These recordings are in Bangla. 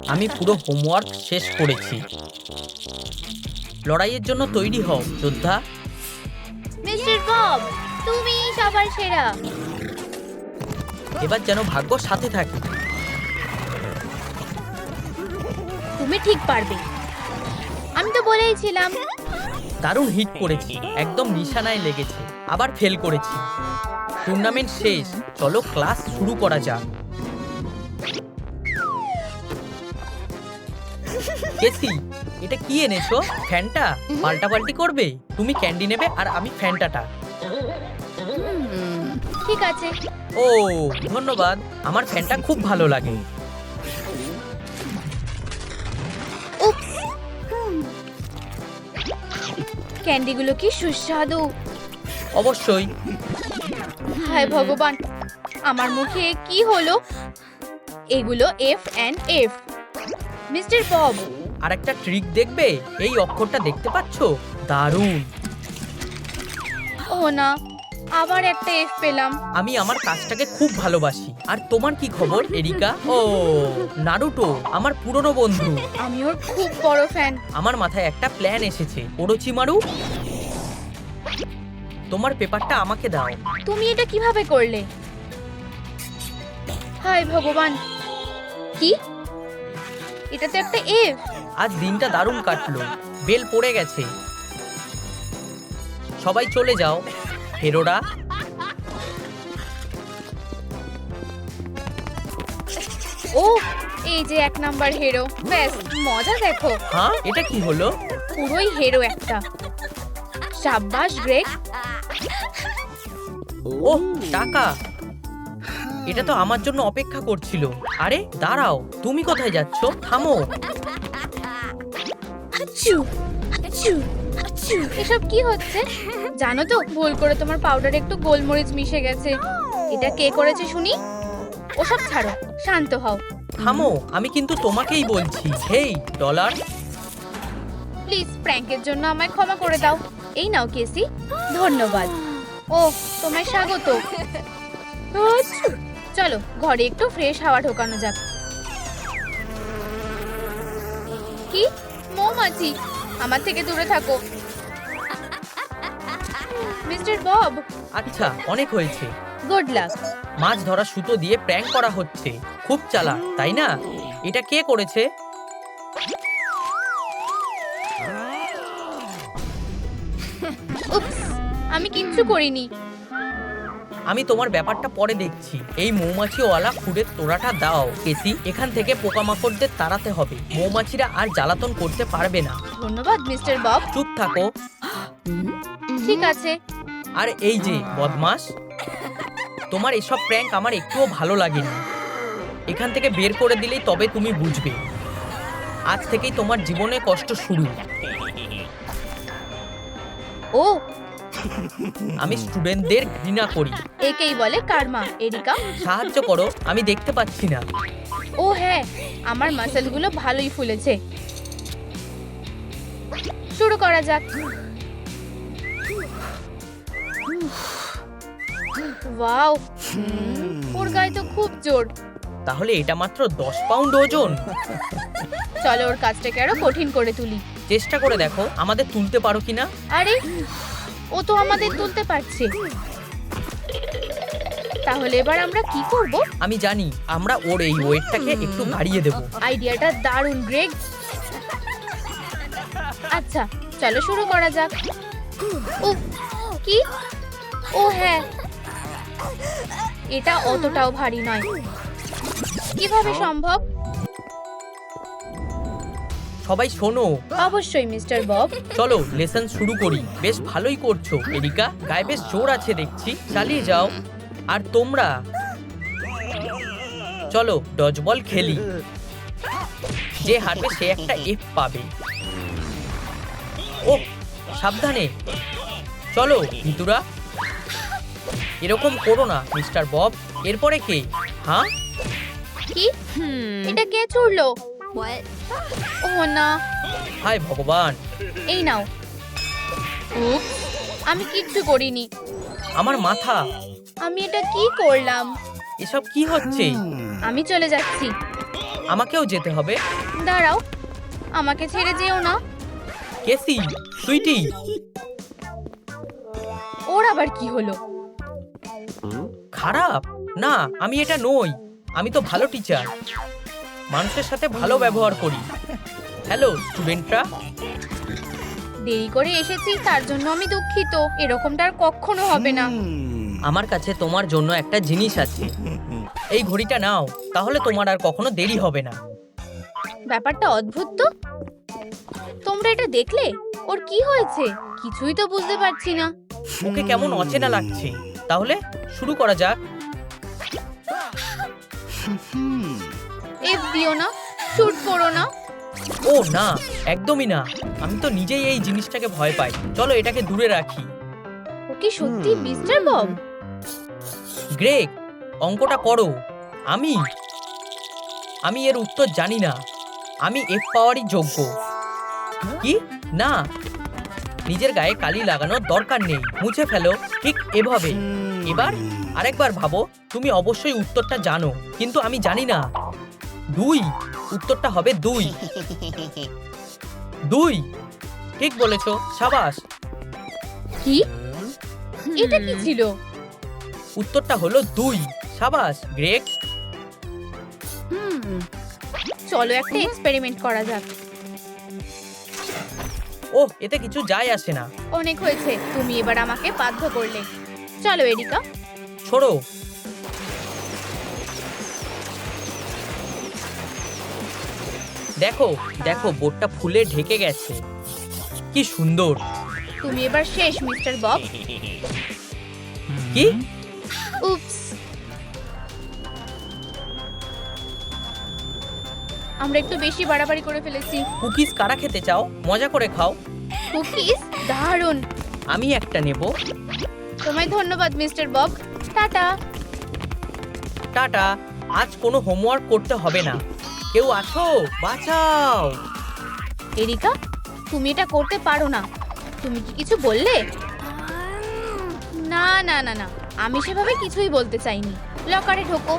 আমি পুরো হোমওয়ার্ক শেষ করেছি। লড়াইয়ের জন্য তৈরি হও যোদ্ধা। মিস্টার বব তুমি সবার সেরা। এবার যেন ভাগ্য সাথে থাকে। তুমি ঠিক পারবে। আমি তো বলেইছিলাম দারুণ হিট করেছি একদম নিশানায় লেগেছে আবার ফেল করেছি। টুর্নামেন্ট শেষ চলো ক্লাস শুরু করা যাক। কেসি এটা কি এনেছো? ফ্যানটা? পাল্টাপাল্টি করবে? তুমি ক্যান্ডি নেবে আর আমি ফ্যানটাটা। ঠিক আছে। ও ধন্যবাদ। আমার ফ্যানটা খুব ভালো লাগে। ক্যান্ডিগুলো কি সুস্বাদু। অবশ্যই। হায় ভগবান আমার মুখে কি হলো? এগুলো F and F mister Bob. আর একটা ট্রিক দেখবে? এই অক্ষরটা দেখতে পাচ্ছো? দারুণ। ও না আবার একটা এফ পেলাম। আমি আমার কাজটাকে খুব ভালোবাসি। আর তোমার কি খবর এরিকা? ও নারুটো আমার পুরনো বন্ধু। আমি ওর খুব বড় ফ্যান আমার মাথায় একটা প্ল্যান এসেছে। ওরোচিমারু তোমার পেপারটা আমাকে দাও। তুমি এটা কীভাবে করলে? হায় ভগবান। কি? এটাতে একটা এফ আজ দিনটা দারুণ কাটলো। বেল পড়ে গেছে। সবাই চলে যাও হেরোরা। ও এই যে এক নাম্বার হিরো। ব্যাস মজা দেখো। হ্যাঁ এটা কি হলো? পুরোই হিরো একটা। সাব্বাস গ্রেগ। ওহ টাকা। এটা তো আমার জন্য অপেক্ষা করছিল। আরে দাঁড়াও তুমি কোথায় যাচ্ছ? থামো। এসব কি হচ্ছে? জানো তো ভুল করে তোমার পাউডারে একটু গোলমরিচ মিশে গেছে। এটা কে করেছে শুনি? ওসব ছাড়ো শান্ত হও। থামো আমি কিন্তু তোমাকেই বলছি। হেই ডলার। প্লিজ প্র্যাঙ্কের জন্য আমায় ক্ষমা করে দাও। এই নাও কেসি। ধন্যবাদ। ও তোমায় স্বাগত। আচ্ছা, চলো ঘরে একটু ফ্রেশ হাওয়া ঢোকানো যাক। কি? মৌমাছি? আমার থেকে দূরে থাকো। Mister Bob? আচ্ছা অনেক হয়েছে। গুড লাক মাছ ধরা সুতো দিয়ে প্র্যাঙ্ক করা হচ্ছে। খুব চালা তাই না? এটা কে করেছে? আমি কিচ্ছু করিনি। আমি তোমার ব্যাপারটা পরে দেখছি। এই মৌমাছিওয়ালা ফুডের তোড়াটা দাও কেসি। এখান থেকে পোকামাকড়দের তাড়াতে হবে। মৌমাছিরা আর জ্বালাতন করতে পারবে না। ধন্যবাদ মিস্টার বব। চুপ থাকো। ঠিক আছে। আর এই যে বদমাস তোমার এসব প্র্যাঙ্ক আমার একটুও ভালো লাগেনি। এখান থেকে বের করে দিলেই তবে তুমি বুঝবে। আজ থেকেই তোমার জীবনে কষ্ট শুরু। ও। আমি স্টুডেন্টদের ঘৃণা করি। একেই বলে কার্মা। এরিকা। সাহায্য করো আমি দেখতে পাচ্ছি না। ও হ্যাঁ আমার মাসেলগুলো ভালোই ফুলেছে। শুরু করা যাক। ওয়াও ওর গায়ে তো খুব জোর। তাহলে এটা মাত্র দশ পাউন্ড ওজন। চলো ওর কাজটাকে আরও কঠিন করে তুলি। চেষ্টা করে দেখো আমাদের তুলতে পারো কিনা? আরে ও তো আমাদের তুলতে পারছে। তাহলে এবার আমরা কি করব? আমি জানি আমরা ওর এই ওয়েটটাকে একটু বাড়িয়ে দেব। আইডিয়াটা দারুণ গ্রেগ আচ্ছা চলো শুরু করা যাক। উফ কি? ও হ্যাঁ। এটা অতটাও ভারী নয়। কীভাবে সম্ভব? সবাই শোনো। অবশ্যই মিস্টার বব। চলো লেসন শুরু করি। বেশ ভালোই করছ এরিকা। গায়ে বেশ জোর আছে দেখছি। চালিয়ে যাও। আর তোমরা? চলো ডজবল খেলি। যে হারবে সে একটা এফ পাবে। ও সাবধানে। চলো ভিতুরা এরকম করো না মিস্টার বব। এরপরে কে? হ্যাঁ কি? এটা কে ছুড়লো? ও না। হায় ভগবান। এই নাও। উফ, আমি কিচ্ছু করিনি। আমার মাথা। আমি এটা কি করলাম? এসব কি হচ্ছে? আমি চলে যাচ্ছি। আমাকেও যেতে হবে। দাঁড়াও আমাকে ছেড়ে যেও না। কেসি সুইটি। ওর আবার কি হলো? খারাপ? না আমি এটা নই। আমি তো ভালো টিচার মানুষের সাথে ভালো ব্যবহার করি। হ্যালো স্টুডেন্টরা। দেরি করে এসেছি তার জন্য আমি দুঃখিত। এরকমটা আর কখনো হবে না। আমার কাছে তোমার জন্য একটা জিনিস আছে। এই ঘড়িটা নাও তাহলে তোমার আর কখনো দেরি হবে না। ব্যাপারটা অদ্ভুত তো। তোমরা এটা দেখলে? ওর কি হয়েছে? কিছুই তো বুঝতে পারছি না। ওকে কেমন অচেনা লাগছে। তাহলে শুরু করা যাক। এফ দিও না শুট করো না। ও না একদমই না। আমি তো নিজেই এই জিনিসটাকে ভয় পাই। চলো এটাকে দূরে রাখি। ও কি সত্যি মিস্টার বব? গ্রেগ, অঙ্কটা করো। আমি আমি এর উত্তর জানি না। আমি এফ পাওয়ারই যোগ্য। কি? না। নিজের গায়ে কালি লাগানোর দরকার নেই। মুছে ফেলো। ঠিক এভাবে। এবার আরেকবার ভাবো। তুমি অবশ্যই উত্তরটা জানো, কিন্তু আমি জানি না। দুই। উত্তরটা হবে দুই। দুই। ঠিক বলেছ। সাবাস। কি? এটা কি ছিল? উত্তরটা হলো দুই। সাবাস গ্রেগ। চলো একটা এক্সপেরিমেন্ট করা যাক। ও এতে কিছু যায় আসে না। অনেক হয়েছে তুমি এবার আমাকে বাধ্য করলে। চলো এরিকা। ছোড়ো দেখো দেখো বোর্ডটা ফুলে ঢেকে গেছে। কি সুন্দর। তুমি এবার শেষ মিস্টার বব। কি? উপস আমরা একটু বেশি বাড়াবাড়ি করে ফেলেছি। কুকিজ কারা খেতে চাও? মজা করে খাও। কুকিজ? দারুণ। আমি একটা নেব। তোমায় ধন্যবাদ মিস্টার বব টাটা। টাটা। আজ কোনো হোমওয়ার্ক করতে হবে না। কেউ আছো? বাঁচাও। এরিকা তুমি এটা করতে পারো না। তুমি কি কিছু বললে? না না না না। আমি সেভাবে কিছুই বলতে চাইনি। লকারে ঢোকো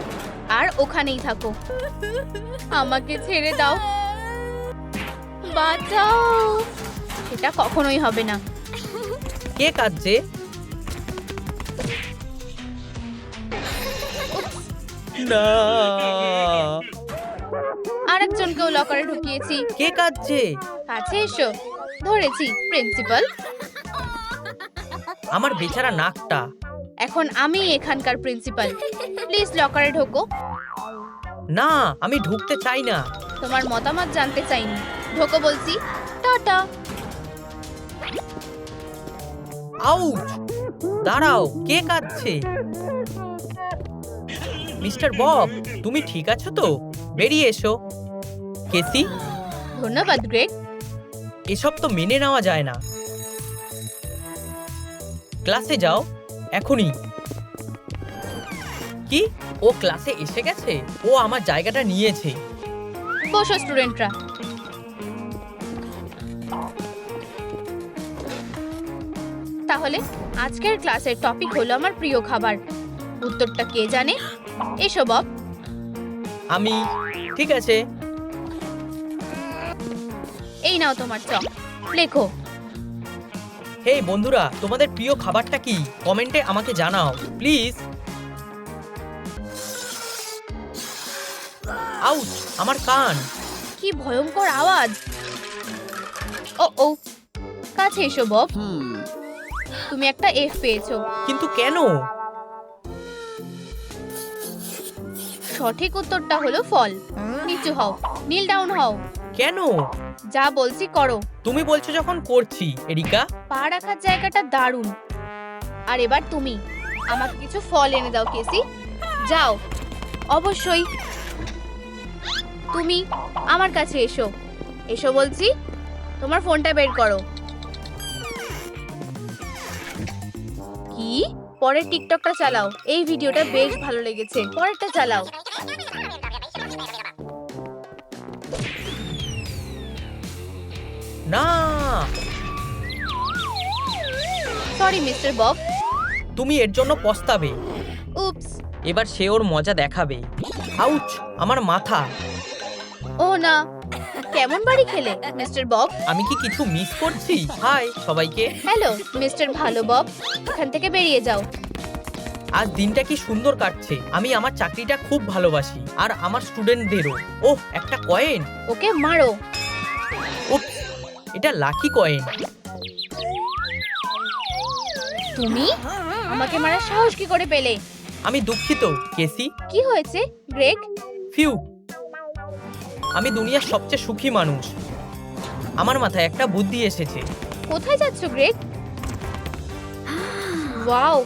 আর ওখানেই থাকো। আমাকে ছেড়ে দাও। বাঁচাও। সেটা কখনোই হবে না। কে কাঁদছে? না। আরেকজনকেও লকারে ঢুকিয়েছি। কে কাঁদছে? কাছে এসো। ধরেছি প্রিন্সিপাল। আমার বেচারা নাকটা। এখন আমি এখানকার প্রিন্সিপাল প্লিজ লকারে ঢোকো। না আমি ঢুকতে চাই না। তোমার মতামত জানতে চাইনি। ঢোকো বলছি টাটা। আউচ দাঁড়াও কে কাঁদছে? মিস্টার বব তুমি ঠিক আছো তো? বেরিয়ে এসো। কেসি? ধন্যবাদ গ্রেগ। এসব তো মেনে নেওয়া যায় না। ক্লাসে যাও। এখনই। কি? ও ক্লাসে এসে গেছে? ও আমার জায়গাটা নিয়েছে। বসো স্টুডেন্টরা তাহলে আজকের ক্লাসের টপিক হলো আমার প্রিয় খাবার। উত্তরটা কে জানে? এসো বব। আমি। ঠিক আছে। এই নাও তোমার চক লেখো। হেই বন্ধুরা তোমাদের প্রিয় খাবারটা কি? কমেন্টে আমাকে জানাও প্লিজ। আউট আমার কান। কি ভয়ঙ্কর আওয়াজ। ও ও কাছে এসো বব। তুমি একটা এফ পেয়েছ। কিন্তু কেন? সঠিক উত্তরটা হলো ফল। নিচু হও নীল ডাউন হও। কেন? যা বলছি করো। তুমি বলছো যখন করছি এরিকা। পা রাখার জায়গাটা দারুণ। আর এবার তুমি আমাকে কিছু ফল এনে দাও কেসি। যাও। অবশ্যই। তুমি আমার কাছে এসো। এসো বলছি তোমার ফোনটা বের করো। কি? পরের টিকটকটা চালাও। এই ভিডিওটা বেশ ভালো লেগেছে। পরেরটা চালাও। না। সরি মিস্টার বব তুমি এর জন্য পস্তাবে। উপস এবার সে ওর মজা দেখাবে। আউচ আমার মাথা। ও না। কেমন বাড়ি খেলে মিস্টার বব আমি কি কিছু মিস করছি? হাই সবাইকে। হ্যালো মিস্টার ভালো বব এখান থেকে বেরিয়ে যাও। আজ দিনটা কি সুন্দর কাটছে। আমি আমার চাকরিটা খুব ভালোবাসি। আর আমার স্টুডেন্টদেরও ওহ একটা কয়েন ওকে মারো। উফ এটা লাকি কয়েন তুমি? আমাকে মারার সাহস কি করে পেলে? আমি দুঃখিত কেসি। কি হয়েছে গ্রেগ? ফিউ। আমি দুনিয়ার সবচেয়ে সুখী মানুষ। আমার মাথায় একটা বুদ্ধি এসেছে। কোথায় যাচ্ছ গ্রেগ? ওয়াও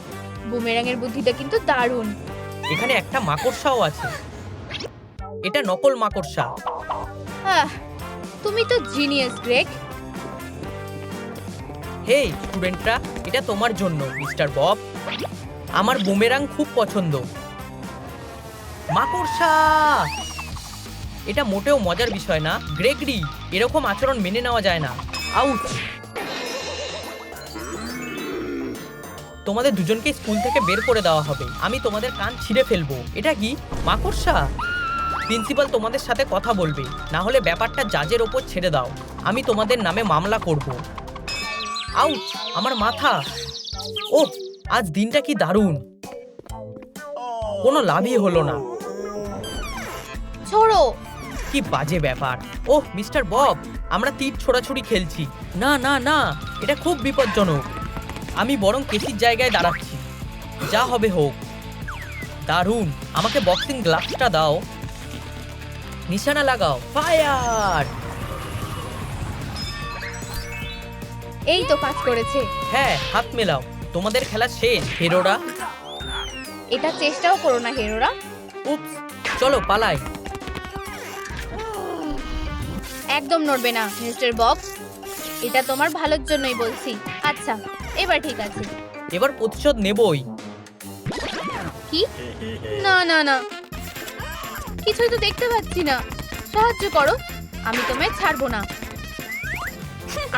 বুমেরাং এর বুদ্ধিটা কিন্তু দারুণ। এখানে একটা মাকড়সাও আছে। এটা নকল মাকড়সা। আহ তুমি তো জিনিয়াস গ্রেগ। হে স্টুডেন্টরা, এটা তোমার জন্য, মিস্টার বব। আমার বুমেরাং খুব পছন্দ। মাকড়সা! এটা মোটেও মজার বিষয় না। গ্রেগরি, এরকম আচরণ মেনে নেওয়া যায় না। আউট তোমাদের দুজনকে স্কুল থেকে বের করে দেওয়া হবে। আমি তোমাদের কান ছিঁড়ে ফেলব। এটা কি? মাকড়সা! প্রিন্সিপাল তোমাদের সাথে কথা বলবে। না হলে ব্যাপারটা জাজের ওপর ছেড়ে দাও। আমি তোমাদের নামে মামলা করব। আউট আমার মাথা। ও আজ দিনটা কি দারুণ। কোনো লাভই হলো না। ছোড়ো। কি বাজে ব্যাপার। ওহ মিস্টার বব আমরা তীর ছোড়াছুড়ি খেলছি। না না না এটা খুব বিপজ্জনক। আমি বরং কেসির জায়গায় দাঁড়াচ্ছি। যা হবে হোক। দারুণ আমাকে বক্সিং গ্লাভসটা দাও। নিশানা লাগাও। ফায়ার এই তো কাজ করেছে। হ্যাঁ হাত মেলাও। তোমাদের খেলা শেষ হেরোরা? এটা চেষ্টাও করো না হেরোরা। উপস চলো পালাই। একদম নড়বে না মিস্টার বক্স। এটা তোমার ভালোর জন্যই বলছি। আচ্ছা এবার ঠিক আছে। এবার প্রতিশোধ নেবই। কি? না না না। কিছুই তো দেখতে পাচ্ছি না। সাহায্য করো আমি তোমায় ছাড়বো না।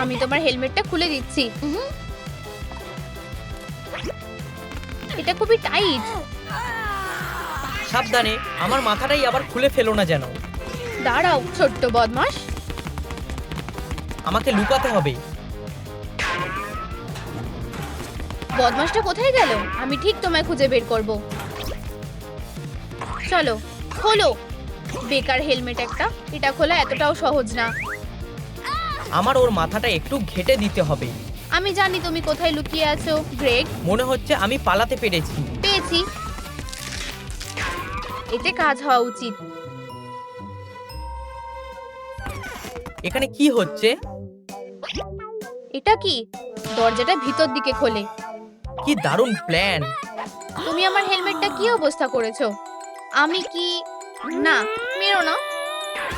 আমি তোমার হেলমেটটা খুলে দিচ্ছি। এটা খুবই টাইট। সাবধানে আমার মাথাটাই আবার খুলে ফেলো না যেন। দাঁড়াও ছোট্ট বদমাস আমাকে লুকাতে হবে। বদমাসটা কোথায় গেল? আমি ঠিক তোমায় খুঁজে বের করব। চলো খোলো। বেকার হেলমেট একটা এটা খোলা এতটাও সহজ না। আমার ওর মাথাটা একটু ঘেটে দিতে হবে। আমি জানি তুমি কোথায় লুকিয়ে আছো গ্রেগ। মনে হচ্ছে আমি পালাতে পেরেছি। পেয়েছি। এতে কাজ হওয়া উচিত। এখানে কি হচ্ছে? এটা কি? দরজাটা ভিতর দিকে খোলে। কি দারুণ প্ল্যান তুমি আমার হেলমেটটা কি অবস্থা করেছ? আমি কি না মেরো না।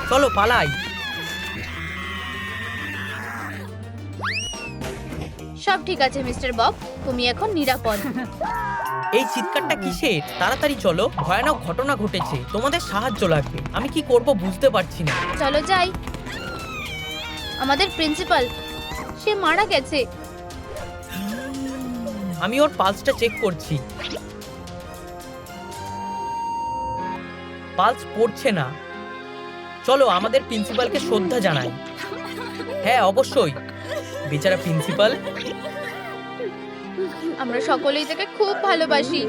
চলো পালাই। সব ঠিক আছে মিস্টার বব। তুমি এখন নিরাপদ। এই চিৎকারটা কিসের? তাড়াতাড়ি চলো ভয়ানক ঘটনা ঘটেছে তোমাদের সাহায্য লাগবে। আমি কি করব বুঝতে পারছি না। চলো যাই। আমাদের প্রিন্সিপাল সে মারা গেছে। আমি ওর পালসটা চেক করছি। পালস পড়ছে না। চলো আমাদের প্রিন্সিপালকে শ্রদ্ধা জানাই। হ্যাঁ অবশ্যই। বেচারা প্রিন্সিপাল আমরা সকলেই তাকে খুব ভালোবাসি।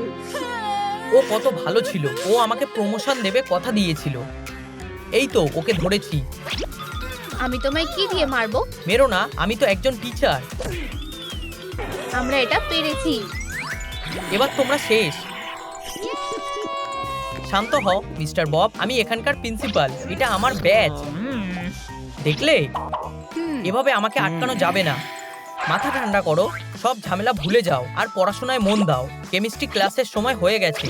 ও কত ভালো ছিল। ও আমাকে প্রমোশন দেবে কথা দিয়েছিল। এই তো ওকে ধরেছি। আমি তোমায় কি দিয়ে মারবো? মেরো না আমি তো একজন টিচার আমরা এটা পেরেছি। এবার তোমরা শেষ। শান্ত হও মিস্টার বব আমি এখানকার প্রিন্সিপাল এটা আমার ব্যাচ দেখলে? এভাবে আমাকে আটকানো যাবে না। মাথা ঠান্ডা করো সব ঝামেলা ভুলে যাও আর পড়াশোনায় মন দাও। কেমিস্ট্রি ক্লাসের সময় হয়ে গেছে।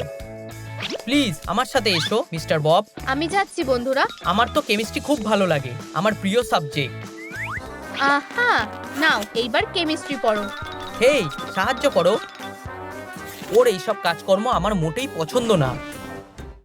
প্লিজ আমার সাথে এসো মিস্টার বব। আমি যাচ্ছি বন্ধুরা। আমার তো কেমিস্ট্রি খুব ভালো লাগে আমার প্রিয় সাবজেক্ট। আহা নাও এইবার কেমিস্ট্রি পড়ো। হেই সাহায্য করো। ওর এইসব কাজকর্ম আমার মোটেই পছন্দ না।